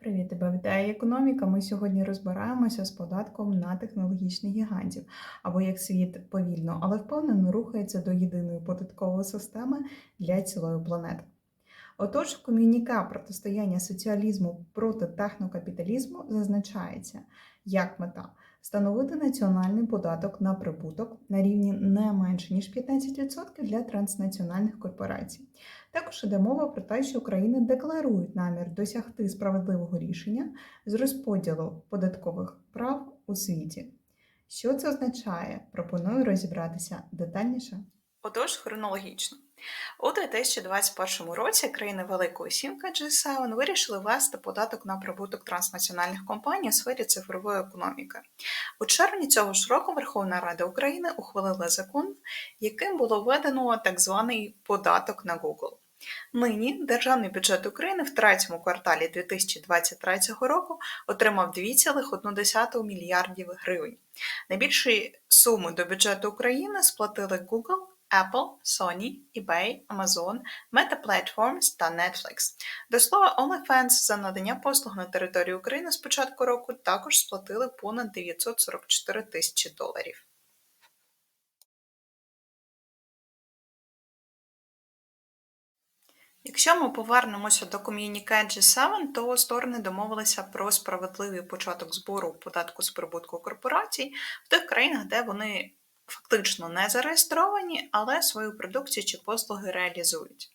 Привіт, тебе вітає економіка. Ми сьогодні розбираємося з податком на технологічних гігантів, або як світ повільно, але впевнено рухається до єдиної податкової системи для цілої планети. Отож, в ком'юніка протистояння соціалізму проти технокапіталізму зазначається як мета встановити національний податок на прибуток на рівні не менше ніж 15% для транснаціональних корпорацій. Також іде мова про те, що країни декларують намір досягти справедливого рішення з розподілу податкових прав у світі. Що це означає? Пропоную розібратися детальніше. Отож, хронологічно. У 2021 році країни Великої Сімки G7 вирішили ввести податок на прибуток транснаціональних компаній у сфері цифрової економіки. У червні цього ж року Верховна Рада України ухвалила закон, яким було введено так званий податок на Google. Нині державний бюджет України в третьому кварталі 2023 року отримав 2,1 мільярдів гривень. Найбільші суми до бюджету України сплатили Google, Apple, Sony, eBay, Amazon, Meta Platforms та Netflix. До слова, OnlyFans за надання послуг на території України з початку року також сплатили понад 944 тисячі доларів. Якщо ми повернемося до ком'юніке G7, то сторони домовилися про справедливий початок збору податку з прибутку корпорацій в тих країнах, де вони фактично не зареєстровані, але свою продукцію чи послуги реалізують.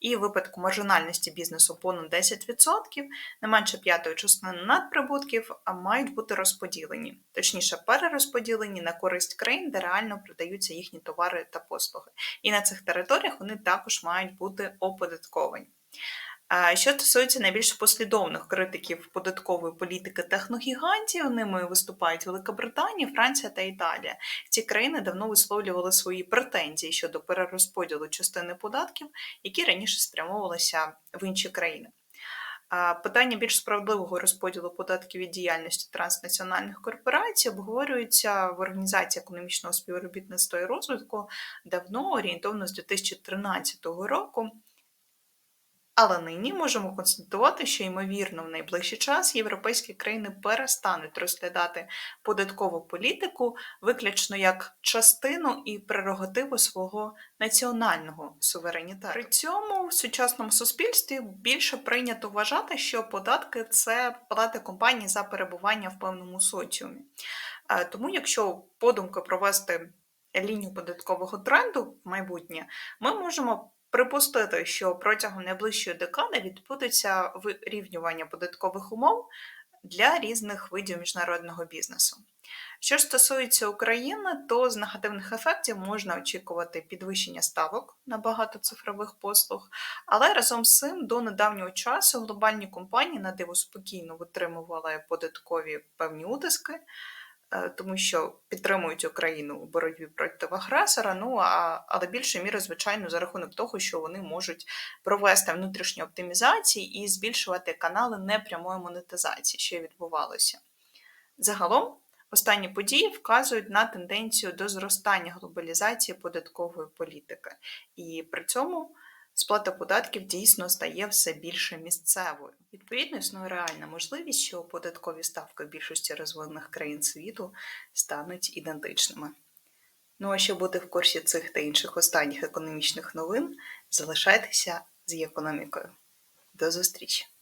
І в випадку маржинальності бізнесу понад 10%, не менше п'ятої частини надприбутків мають бути розподілені, точніше, перерозподілені на користь країн, де реально продаються їхні товари та послуги. І на цих територіях вони також мають бути оподатковані. Що стосується найбільш послідовних критиків податкової політики техногігантів, ними виступають Велика Британія, Франція та Італія. Ці країни давно висловлювали свої претензії щодо перерозподілу частини податків, які раніше спрямовувалися в інші країни. Питання більш справедливого розподілу податків від діяльності транснаціональних корпорацій обговорюється в Організації економічного співробітництва і розвитку давно орієнтовно з 2013 року. Але нині можемо констатувати, що, ймовірно, в найближчий час європейські країни перестануть розглядати податкову політику виключно як частину і прерогативу свого національного суверенітету. При цьому в сучасному суспільстві більше прийнято вважати, що податки це плати компанії за перебування в певному соціумі. Е, тому, якщо подумки провести лінію податкового тренду в майбутнє, ми можемо припустити, що протягом найближчої декади відбудеться вирівнювання податкових умов для різних видів міжнародного бізнесу. Що ж стосується України, то з негативних ефектів можна очікувати підвищення ставок на багато цифрових послуг, але разом з цим до недавнього часу глобальні компанії на диво спокійно витримували податкові певні утиски. Е, тому що підтримують Україну у боротьбі проти агресора. Ну а але більше міри, звичайно, за рахунок того, що вони можуть провести внутрішні оптимізації і збільшувати канали непрямої монетизації, що відбувалося. Загалом. Останні події вказують на тенденцію до зростання глобалізації податкової політики, і при цьому сплата податків дійсно стає все більше місцевою. Відповідно, існує реальна можливість, що податкові ставки більшості розвинених країн світу стануть ідентичними. Ну а щоб бути в курсі цих та інших останніх економічних новин, залишайтеся з економікою. До зустрічі!